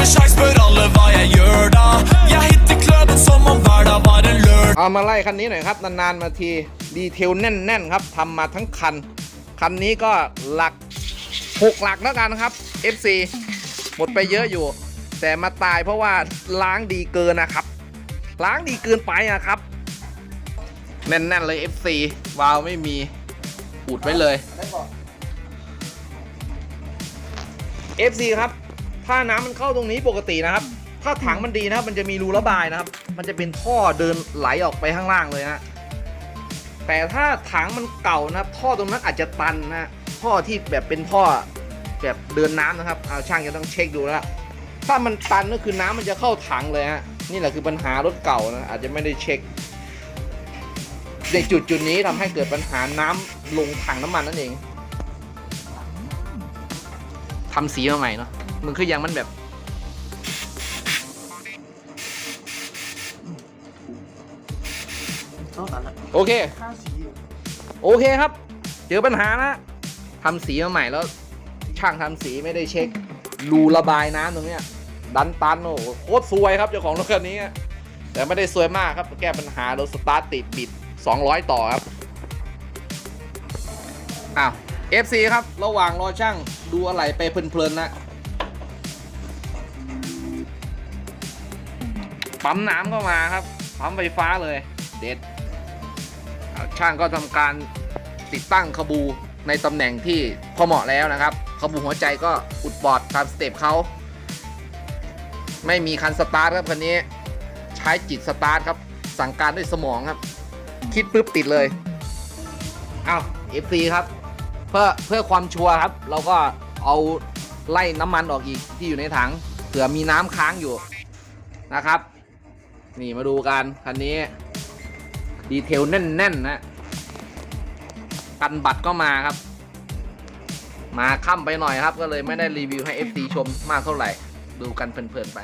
med sjans, spør alle hva jeg gjør da. Jeg hitter kløben som om hver dag var en lørdag. เอามาไล่คันนี้หน่อยครับ นานๆมาที ดีเทลแน่น ๆ ครับทำมาทั้งคัน คันนี้ก็หลัก 6 หลักแล้วกันครับ FC หมดไปเยอะอยู่ แต่มาตายเพราะว่าล้างดีเกินนะครับ ล้างดีเกินไปอะครับ แน่น ๆ เลย FC วาวไม่มีอุดไว้เลย FC ครับ ถ้าน้ำมันเข้าตรงนี้ปกตินะครับ ถ้าถังมันดีนะครับ มันจะมีรูระบายนะครับ มันจะเป็นท่อเดินไหลออกไปข้างล่างเลยนะแต่ถ้าถังมันเก่านะครับ ท่อตรงนั้นอาจจะตันนะท่อที่แบบเป็นท่อแบบเดินน้ำนะครับเอาช่างจะต้องเช็คดูแล้วถ้ามันตันก็คือน้ำมันจะเข้าถังเลยฮะนี่แหละคือปัญหารถเก่านะอาจจะไม่ได้เช็คในจุดจุดนี้ทำให้เกิดปัญหาน้ำลงถังน้ำมันนั่นเองทำสีมาใหม่เนาะ มันคือยังมันแบบโอเคโอเคครับ เจอปัญหานะทำสีมาใหม่แล้ว ช่างทำสีไม่ได้เช็ค รูระบายน้ำตรงเนี้ย ดันตันโอ้โหโคตรซวยครับเจ้าของรถคันนี้แต่ไม่ได้ซวยมากครับ แก้ปัญหารถสตาร์ทติดบิด 200 ต่อครับ อ้าว FC ครับ ระหว่างรอช่างดูอะไรไปเพลินๆนะ ปั๊มน้ำก็มาครับ ปั๊มไฟฟ้าเลย เด็ด ช่างก็ทำการติดตั้งขบูในตำแหน่งที่พอเหมาะแล้วนะครับ ขบูหัวใจก็อุดบอดตามสเต็ปเขา ไม่มีคันสตาร์ทครับคันนี้ ใช้จิตสตาร์ทครับ สั่งการด้วยสมองครับ คิดปุ๊บติดเลย เอา FC ครับ เพื่อเพื่อความชัวร์ครับ เราก็เอาไล่น้ำมันออกอีกที่อยู่ในถังเผื่อมีน้ำค้างอยู่นะครับ นี่มาดูกันคันนี้ ดีเทลแน่นๆนะกันบัตรก็มาครับ มาค่ำไปหน่อยครับ ก็เลยไม่ได้รีวิวให้ FC ชมมากเท่าไหร่ ดูกันเพลินๆไป